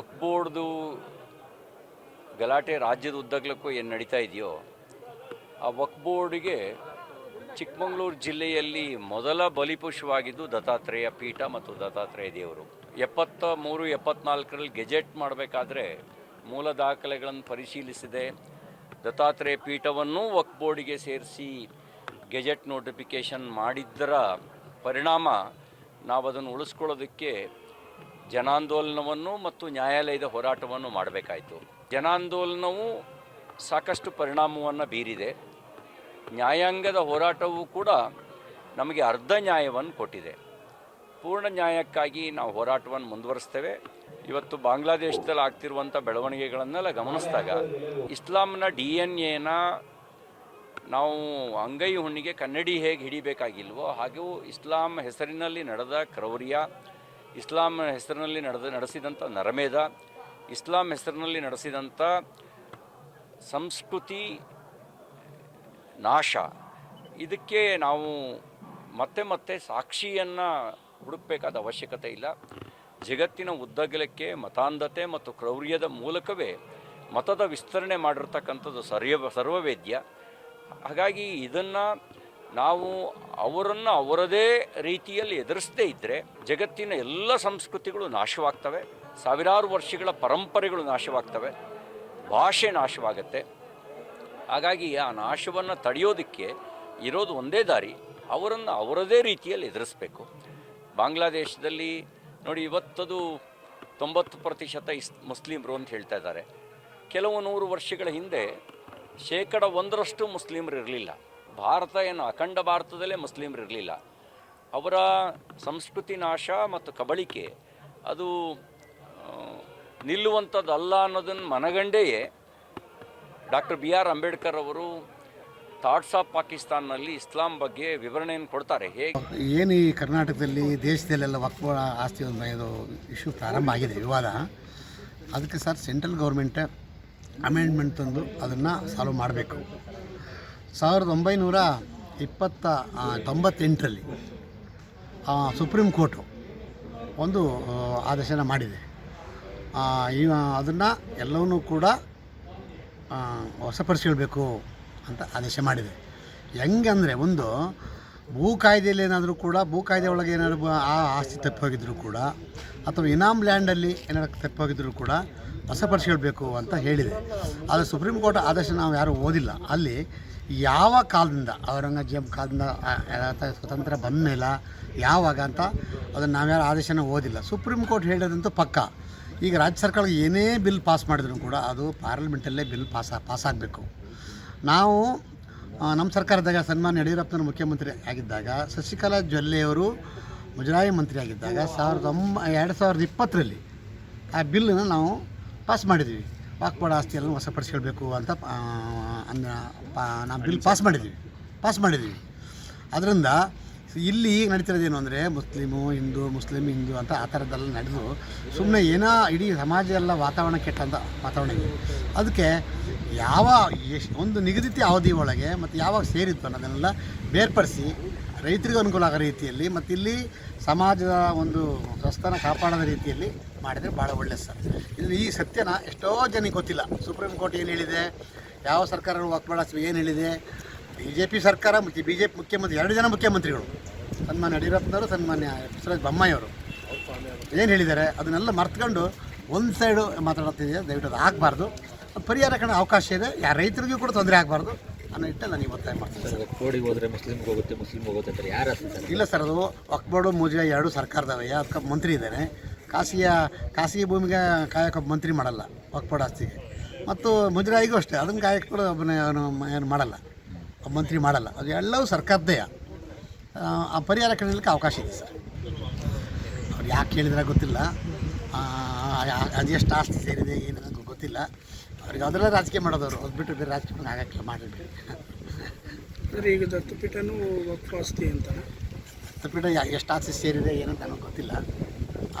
ವಕ್ ಬೋರ್ಡ್ದು ಗಲಾಟೆ ರಾಜ್ಯದ ಉದ್ದಗಲಕ್ಕೂ ಏನು ನಡೀತಾ ಇದೆಯೋ, ಆ ವಕ್ ಬೋರ್ಡ್ಗೆ ಚಿಕ್ಕಮಗಳೂರು ಜಿಲ್ಲೆಯಲ್ಲಿ ಮೊದಲ ಬಲಿಪುಷವಾಗಿದ್ದು ದತ್ತಾತ್ರೇಯ ಪೀಠ ಮತ್ತು ದತ್ತಾತ್ರೇಯ ದೇವರು. ಎಪ್ಪತ್ತ ಮೂರು ಎಪ್ಪತ್ನಾಲ್ಕರಲ್ಲಿ ಗೆಜೆಟ್ ಮಾಡಬೇಕಾದ್ರೆ ಮೂಲ ದಾಖಲೆಗಳನ್ನು ಪರಿಶೀಲಿಸಿದೆ. ದತ್ತಾತ್ರೇಯ ಪೀಠವನ್ನು ವಕ್ ಬೋರ್ಡಿಗೆ ಸೇರಿಸಿ ಗೆಜೆಟ್ ನೋಟಿಫಿಕೇಷನ್ ಮಾಡಿದ್ದರ ಪರಿಣಾಮ ನಾವು ಅದನ್ನು ಉಳಿಸ್ಕೊಳ್ಳೋದಕ್ಕೆ ಜನಾಂದೋಲನವನ್ನು ಮತ್ತು ನ್ಯಾಯಾಲಯದ ಹೋರಾಟವನ್ನು ಮಾಡಬೇಕಾಯಿತು. ಜನಾಂದೋಲನವು ಸಾಕಷ್ಟು ಪರಿಣಾಮವನ್ನು ಬೀರಿದೆ. ನ್ಯಾಯಾಂಗದ ಹೋರಾಟವೂ ಕೂಡ ನಮಗೆ ಅರ್ಧ ನ್ಯಾಯವನ್ನು ಕೊಟ್ಟಿದೆ. ಪೂರ್ಣ ನ್ಯಾಯಕ್ಕಾಗಿ ನಾವು ಹೋರಾಟವನ್ನು ಮುಂದುವರಿಸ್ತೇವೆ. ಇವತ್ತು ಬಾಂಗ್ಲಾದೇಶದಲ್ಲಿ ಆಗ್ತಿರುವಂಥ ಬೆಳವಣಿಗೆಗಳನ್ನೆಲ್ಲ ಗಮನಿಸಿದಾಗ ಇಸ್ಲಾಂನ ಡಿ ಎನ್ ಎನ ನಾವು ಅಂಗೈ ಹುಣ್ಣಿಗೆ ಕನ್ನಡಿ ಹೇಗೆ ಹಿಡಿಬೇಕಾಗಿಲ್ವೋ ಹಾಗೂ ಇಸ್ಲಾಂ ಹೆಸರಿನಲ್ಲಿ ನಡೆದ ಕ್ರೌರ್ಯ ಇಸ್ಲಾಂ ಹೆಸರಿನಲ್ಲಿ ನಡೆದ ನಡೆಸಿದಂಥ ನರಮೇಧ, ಇಸ್ಲಾಂ ಹೆಸರಿನಲ್ಲಿ ನಡೆಸಿದಂಥ ಸಂಸ್ಕೃತಿ ನಾಶ. ಇದಕ್ಕೆ ನಾವು ಮತ್ತೆ ಮತ್ತೆ ಸಾಕ್ಷಿಯನ್ನು ಹುಡುಕಬೇಕಾದ ಅವಶ್ಯಕತೆ ಇಲ್ಲ. ಜಗತ್ತಿನ ಉದ್ದಗಲಕ್ಕೆ ಮತಾಂಧತೆ ಮತ್ತು ಕ್ರೌರ್ಯದ ಮೂಲಕವೇ ಮತದ ವಿಸ್ತರಣೆ ಮಾಡಿರ್ತಕ್ಕಂಥದ್ದು ಸರ್ವ ಸರ್ವವೇದ್ಯ. ಹಾಗಾಗಿ ಇದನ್ನು ನಾವು ಅವರನ್ನು ಅವರದೇ ರೀತಿಯಲ್ಲಿ ಎದುರಿಸದೇ ಇದ್ದರೆ ಜಗತ್ತಿನ ಎಲ್ಲ ಸಂಸ್ಕೃತಿಗಳು ನಾಶವಾಗ್ತವೆ. ಸಾವಿರಾರು ವರ್ಷಗಳ ಪರಂಪರೆಗಳು ನಾಶವಾಗ್ತವೆ. ಭಾಷೆ ನಾಶವಾಗತ್ತೆ. ಹಾಗಾಗಿ ಆ ನಾಶವನ್ನು ತಡೆಯೋದಕ್ಕೆ ಇರೋದು ಒಂದೇ ದಾರಿ, ಅವರನ್ನು ಅವರದೇ ರೀತಿಯಲ್ಲಿ ಎದುರಿಸಬೇಕು. ಬಾಂಗ್ಲಾದೇಶದಲ್ಲಿ ನೋಡಿ ಇವತ್ತದು ತೊಂಬತ್ತು ಪ್ರತಿಶತ ಇಸ್ ಮುಸ್ಲಿಮರು ಅಂತ ಹೇಳ್ತಾ ಇದ್ದಾರೆ. ಕೆಲವು ನೂರು ವರ್ಷಗಳ ಹಿಂದೆ ಶೇಕಡ ಒಂದರಷ್ಟು ಮುಸ್ಲಿಮರು ಇರಲಿಲ್ಲ. ಭಾರತ ಏನು ಅಖಂಡ ಭಾರತದಲ್ಲೇ ಮುಸ್ಲಿಮರು ಇರಲಿಲ್ಲ ಅವರ ಸಂಸ್ಕೃತಿ ನಾಶ ಮತ್ತು ಕಬಳಿಕೆ ಅದು ನಿಲ್ಲುವಂಥದ್ದಲ್ಲ ಅನ್ನೋದನ್ನು ಮನಗಂಡೆಯೇ ಡಾಕ್ಟರ್ ಬಿ ಆರ್ ಅಂಬೇಡ್ಕರ್ ಅವರು ಥಾಟ್ಸ್ ಆಫ್ ಪಾಕಿಸ್ತಾನ್ನಲ್ಲಿ ಇಸ್ಲಾಂ ಬಗ್ಗೆ ವಿವರಣೆಯನ್ನು ಕೊಡ್ತಾರೆ. ಹೇಗೆ? ಏನು ಈ ಕರ್ನಾಟಕದಲ್ಲಿ ದೇಶದಲ್ಲೆಲ್ಲ ವಕ್ಫ ಆಸ್ತಿ ಒಂದು ಇದು ಇಶ್ಯೂ ಪ್ರಾರಂಭ ಆಗಿದೆ, ವಿವಾದ. ಅದಕ್ಕೆ ಸರ್ ಸೆಂಟ್ರಲ್ ಗೌರ್ಮೆಂಟ್ ಅಮೆಂಡ್ಮೆಂಟ್ ತಂದು ಅದನ್ನು ಸಾಲ್ವ್ ಮಾಡಬೇಕು. ಸಾವಿರದ ಒಂಬೈನೂರ ಇಪ್ಪತ್ತ ತೊಂಬತ್ತೆಂಟರಲ್ಲಿ ಸುಪ್ರೀಂ ಕೋರ್ಟು ಒಂದು ಆದೇಶನ ಮಾಡಿದೆ. ಈ ಅದನ್ನು ಎಲ್ಲವನ್ನೂ ಕೂಡ ವಶಪಡಿಸ್ಕೊಳ್ಬೇಕು ಅಂತ ಆದೇಶ ಮಾಡಿದೆ. ಹೆಂಗಂದರೆ ಒಂದು, ಭೂ ಕಾಯ್ದೆಯಲ್ಲಿ ಏನಾದರೂ ಕೂಡ, ಭೂ ಕಾಯ್ದೆ ಒಳಗೆ ಏನಾದ್ರು ಆ ಆಸ್ತಿ ತಪ್ಪಿ ಹೋಗಿದ್ರು ಕೂಡ, ಅಥವಾ ಇನಾಮ್ ಲ್ಯಾಂಡಲ್ಲಿ ಏನಾದ್ರು ತಪ್ಪು ಹೋಗಿದ್ರು ಕೂಡ ವಶಪಡಿಸ್ಕೊಳ್ಬೇಕು ಅಂತ ಹೇಳಿದೆ. ಆದರೆ ಸುಪ್ರೀಂ ಕೋರ್ಟ್ ಆದೇಶ ನಾವು ಯಾರೂ ಓದಿಲ್ಲ. ಅಲ್ಲಿ ಯಾವ ಕಾಲದಿಂದ, ಔರಂಗಜೇಬ್ ಕಾಲದಿಂದ ಸ್ವತಂತ್ರ ಬಂದ ಮೇಲೆ ಯಾವಾಗ ಅಂತ ಅದನ್ನು ನಾವ್ಯಾರು ಆದೇಶನ ಓದಿಲ್ಲ. ಸುಪ್ರೀಂ ಕೋರ್ಟ್ ಹೇಳಿದಂತೂ ಪಕ್ಕ. ಈಗ ರಾಜ್ಯ ಸರ್ಕಾರ ಏನೇ ಬಿಲ್ ಪಾಸ್ ಮಾಡಿದ್ರು ಕೂಡ ಅದು ಪಾರ್ಲಿಮೆಂಟಲ್ಲೇ ಬಿಲ್ ಪಾಸ್ ಪಾಸ್ ಆಗಬೇಕು. ನಾವು ನಮ್ಮ ಸರ್ಕಾರದಾಗ ಸನ್ಮಾನ್ ಯಡಿಯೂರಪ್ಪನ ಮುಖ್ಯಮಂತ್ರಿ ಆಗಿದ್ದಾಗ, ಶಶಿಕಲಾ ಜೊಲ್ಲೆಯವರು ಮುಜರಾಯಿ ಮಂತ್ರಿ ಆಗಿದ್ದಾಗ, ಸಾವಿರದ ಒಂಬ, ಎರಡು ಸಾವಿರದ ಇಪ್ಪತ್ತರಲ್ಲಿ ಆ ಬಿಲ್ಲನ್ನು ನಾವು ಪಾಸ್ ಮಾಡಿದ್ದೀವಿ ವಾಕ್ಪಾಡ ಆಸ್ತಿಯನ್ನು ವಶಪಡಿಸ್ಕೊಳ್ಬೇಕು ಅಂತ ಅಂದ್ರೆ ಅಂದ, ಪಾ, ನಾವು ಬಿಲ್ ಪಾಸ್ ಮಾಡಿದ್ದೀವಿ ಪಾಸ್ ಮಾಡಿದ್ದೀವಿ ಅದರಿಂದ ಇಲ್ಲಿ ಈಗ ನಡೀತಿರೋದೇನು ಅಂದರೆ ಮುಸ್ಲಿಮು, ಹಿಂದೂ, ಮುಸ್ಲಿಮ್, ಹಿಂದೂ ಅಂತ ಆ ಥರದ್ದೆಲ್ಲ ನಡೆದು ಸುಮ್ಮನೆ ಏನೋ ಇಡೀ ಸಮಾಜ ಎಲ್ಲ ವಾತಾವರಣ ಕೆಟ್ಟಂಥ ವಾತಾವರಣ ಇದೆ. ಅದಕ್ಕೆ ಯಾವ ಎಷ್ಟು ಒಂದು ನಿಗದಿತ ಅವಧಿ ಒಳಗೆ ಮತ್ತು ಯಾವಾಗ ಸೇರಿತ್ತು ಅನ್ನೋದನ್ನೆಲ್ಲ ಬೇರ್ಪಡಿಸಿ ರೈತರಿಗೂ ಅನುಕೂಲ ಆಗೋ ರೀತಿಯಲ್ಲಿ ಮತ್ತು ಇಲ್ಲಿ ಸಮಾಜದ ಒಂದು ಸ್ವಸ್ಥನ ಕಾಪಾಡದ ರೀತಿಯಲ್ಲಿ ಮಾಡಿದರೆ ಭಾಳ ಒಳ್ಳೆಯ ಸರ್. ಇದು ಈ ಸತ್ಯನ ಎಷ್ಟೋ ಜನಕ್ಕೆ ಗೊತ್ತಿಲ್ಲ. ಸುಪ್ರೀಂ ಕೋರ್ಟ್ ಏನು ಹೇಳಿದೆ? ಯಾವ ಸರ್ಕಾರ ವಾಕ್ಬಾಡಿಸ್ಬೇಕು ಏನು ಹೇಳಿದೆ? ಬಿ ಜೆ ಪಿ ಸರ್ಕಾರ, ಮತ್ತು ಬಿ ಜೆ ಪಿ ಮುಖ್ಯಮಂತ್ರಿ, ಎರಡು ಜನ ಮುಖ್ಯಮಂತ್ರಿಗಳು. ಸನ್ಮಾನ್ಯ ಯಡಿಯೂರಪ್ಪನವರು, ಸನ್ಮಾನ್ಯ ಸುರೇಶ್ ಬೊಮ್ಮಾಯಿಯವರು. ಏನು ಹೇಳಿದ್ದಾರೆ? ಅದನ್ನೆಲ್ಲ ಮರ್ತ್ಕೊಂಡು ಒಂದು ಸೈಡು ಮಾತಾಡ್ತಿದೆ ದಯವಿಟ್ಟು ಅದು ಆಗಬಾರ್ದು. ಪರಿಹಾರ ಕಾಣೋ ಅವಕಾಶ ಇದೆ. ಯಾರು ರೈತರಿಗೂ ಕೂಡ ತೊಂದರೆ ಆಗಬಾರ್ದು. ಅನ್ನೋ ನಿಟ್ಟಲ್ಲಿ ನಾನು ಒತ್ತಾಯ ಮಾಡ್ತೀನಿ ಸರ್? ಕೋಡಿಗೆ ಹೋದ್ರೆ ಮುಸ್ಲಿಮ್ಗೆ ಹೋಗುತ್ತೆ ಮುಸ್ಲಿಮ್ಗೆ ಹೋಗುತ್ತೆ ಯಾರು ಸರ್ ಇಲ್ಲ ಸರ್ ಅದು ವಕ್ಬೋರ್ಡು ಮುಜೆ ಎರಡು ಸರ್ಕಾರದವ. ಅದಕ್ಕೆ ಮಂತ್ರಿ ಇದ್ದಾನೆ ಖಾಸಗಿಯ ಖಾಸಗಿ ಭೂಮಿಗೆ ಕಾಯಕ ಮಂತ್ರಿ ಮಾಡಲ್ಲ ವಕ್ಬೋರ್ಡ್ ಆಸ್ತಿಗೆ. ಮತ್ತು ಮುಜರಾಯಿಗೂ ಅಷ್ಟೇ ಅದನ್ನು ಕಾಯಕ ಕೂಡ ಒಬ್ಬನೇ ಏನು ಮಾಡಲ್ಲ. ಮಂತ್ರಿ ಮಾಡಲ್ಲ. ಅದು ಎಲ್ಲವೂ ಸರ್ಕಾರದ್ದೇ ಆ, ಪರಿಹಾರ ಕಂಡಿಲಿಕ್ಕೆ ಅವಕಾಶ ಇದೆ ಸರ್. ಅವ್ರು ಯಾಕೆ ಹೇಳಿದ್ರೆ ಗೊತ್ತಿಲ್ಲ. ಆ, ಎಷ್ಟು ಅದೆಷ್ಟು ಆಸ್ತಿ ಸೇರಿದೆ ಏನು ಗೊತ್ತಿಲ್ಲ. ಅವ್ರಿಗೆ ಅದೆಲ್ಲ ರಾಜಕೀಯ ಮಾಡೋದವ್ರು. ಅದು ಬಿಟ್ಟು ಬೇರೆ ರಾಜಕೀಯ ಆಗಕ್ಕೆ ಮಾಡಿರ್ಬೇಕು ಅಂದರೆ ಈಗ ದತ್ತಪೀಠನೂ ವಕ್ಫಾಸ್ತಿ ಅಂತ ತಪ್ಪಿಟ ಎಷ್ಟು ಆಸ್ತಿ ಸೇರಿದೆ ಏನಂತ ನನಗೆ ಗೊತ್ತಿಲ್ಲ.